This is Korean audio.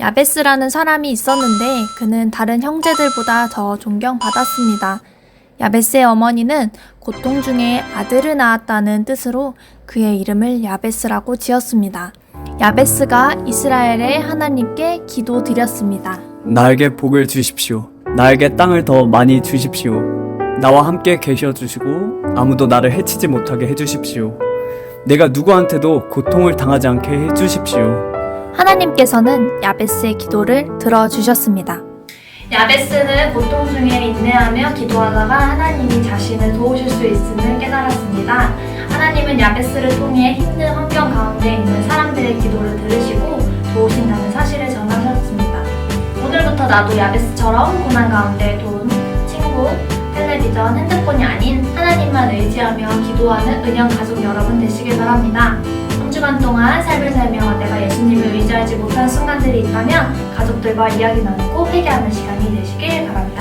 야베스라는 사람이 있었는데 그는 다른 형제들보다 더 존경받았습니다. 야베스의 어머니는 고통 중에 아들을 낳았다는 뜻으로 그의 이름을 야베스라고 지었습니다. 야베스가 이스라엘의 하나님께 기도드렸습니다. 나에게 복을 주십시오. 나에게 땅을 더 많이 주십시오. 나와 함께 계셔 주시고 아무도 나를 해치지 못하게 해 주십시오. 내가 누구한테도 고통을 당하지 않게 해 주십시오. 하나님께서는 야베스의 기도를 들어주셨습니다. 야베스는 고통 중에 인내하며 기도하다가 하나님이 자신을 도우실 수 있음을 깨달았습니다. 하나님은 야베스를 통해 힘든 환경 가운데 있는 사람들의 기도를 들으시고 도우신다는 사실을 전하셨습니다. 오늘부터 나도 야베스처럼 고난 가운데 돈, 친구, 텔레비전, 핸드폰이 아닌 하나님만 의지하며 기도하는 은영 가족 여러분 되시길 바랍니다. 한 주간 동안 삶을 내가 의지하지 못한 순간들이 있다면 가족들과 이야기 나누고 회개하는 시간이 되시길 바랍니다.